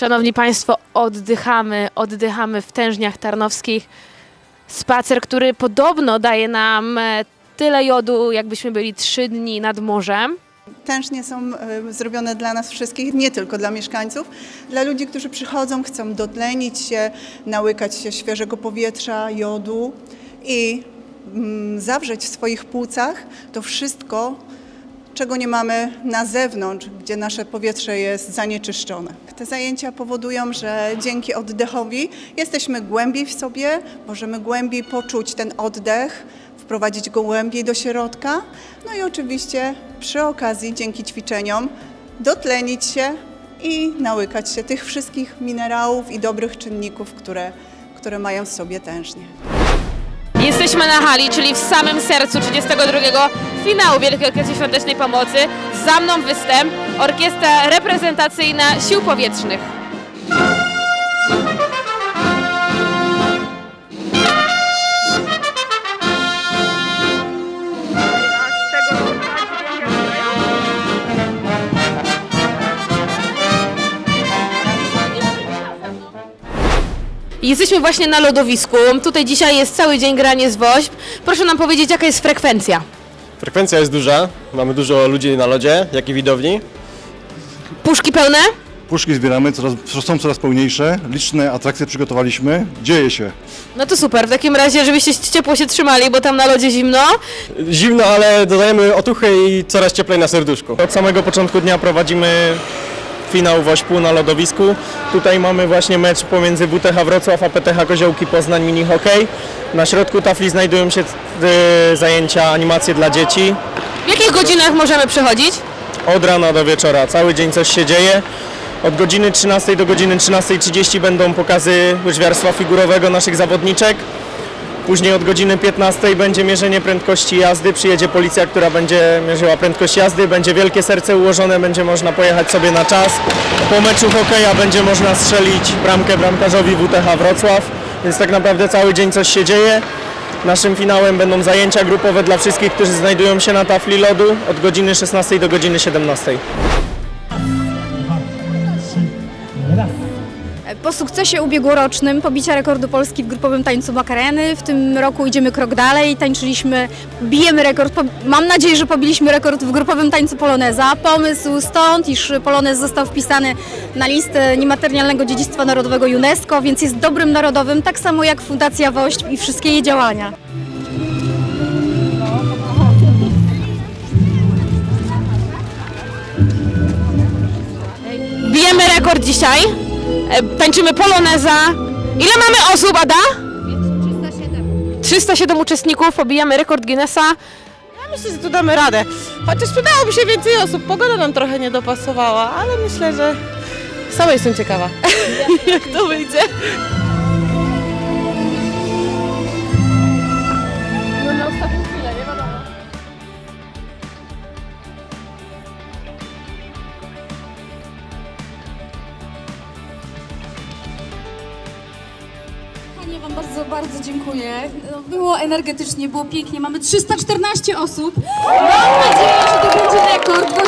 Szanowni Państwo, oddychamy, oddychamy w tężniach tarnowskich. Spacer, który podobno daje nam e, tyle jodu, jakbyśmy byli trzy dni nad morzem. Tężnie są e, zrobione dla nas wszystkich, nie tylko dla mieszkańców, dla ludzi, którzy przychodzą, chcą dotlenić się, nałykać się świeżego powietrza, jodu i mm, zawrzeć w swoich płucach to wszystko, czego nie mamy na zewnątrz, gdzie nasze powietrze jest zanieczyszczone. Te zajęcia powodują, że dzięki oddechowi jesteśmy głębiej w sobie, możemy głębiej poczuć ten oddech, wprowadzić go głębiej do środka. No i oczywiście przy okazji dzięki ćwiczeniom dotlenić się i nałykać się tych wszystkich minerałów i dobrych czynników, które, które mają w sobie tężnie. Jesteśmy na hali, czyli w samym sercu 32 finału Wielkiej Orkiestry Świątecznej Pomocy. Za mną występ Orkiestra Reprezentacyjna Sił Powietrznych. Jesteśmy właśnie na lodowisku. Tutaj dzisiaj jest cały dzień granie z woźb. Proszę nam powiedzieć, jaka jest frekwencja? Frekwencja jest duża, mamy dużo ludzi na lodzie, jak i widowni. Puszki pełne? Puszki zbieramy, coraz, są coraz pełniejsze, liczne atrakcje przygotowaliśmy, dzieje się. No to super, w takim razie, żebyście ciepło się trzymali, bo tam na lodzie zimno. Zimno, ale dodajemy otuchy i coraz cieplej na serduszku. Od samego początku dnia prowadzimy finał Wośpu na lodowisku. Tutaj mamy właśnie mecz pomiędzy WTH Wrocław a PTH Koziołki Poznań mini hokej. Na środku tafli znajdują się e, zajęcia animacje dla dzieci. W jakich godzinach możemy przychodzić? Od rana do wieczora, cały dzień coś się dzieje. Od godziny 13 do godziny 13.30 będą pokazy łyżwiarstwa figurowego naszych zawodniczek. Później od godziny 15 będzie mierzenie prędkości jazdy. Przyjedzie policja, która będzie mierzyła prędkość jazdy. Będzie wielkie serce ułożone, będzie można pojechać sobie na czas. Po meczu hokeja będzie można strzelić bramkę bramkarzowi WTH Wrocław. Więc tak naprawdę cały dzień coś się dzieje. Naszym finałem będą zajęcia grupowe dla wszystkich, którzy znajdują się na tafli lodu od godziny 16 do godziny 17. Po sukcesie ubiegłorocznym pobicia rekordu Polski w grupowym tańcu Makareny, w tym roku idziemy krok dalej, tańczyliśmy, bijemy rekord, mam nadzieję, że pobiliśmy rekord w grupowym tańcu Poloneza. Pomysł stąd, iż Polonez został wpisany na listę niematerialnego dziedzictwa narodowego UNESCO, więc jest dobrym narodowym, tak samo jak Fundacja Wośćb i wszystkie jej działania. Bijemy rekord dzisiaj. E, Tańczymy poloneza. Ile mamy osób, Ada? 307. 307 uczestników, pobijamy rekord Guinnessa. Ja myślę, że tu damy radę. Chociaż przydałoby się więcej osób. Pogoda nam trochę nie dopasowała, ale myślę, że sama jestem ciekawa, jak to wyjdzie. Panie Wam bardzo, bardzo dziękuję. No, Było energetycznie, było pięknie. Mamy 314 osób. Mam nadzieję, że to będzie rekord.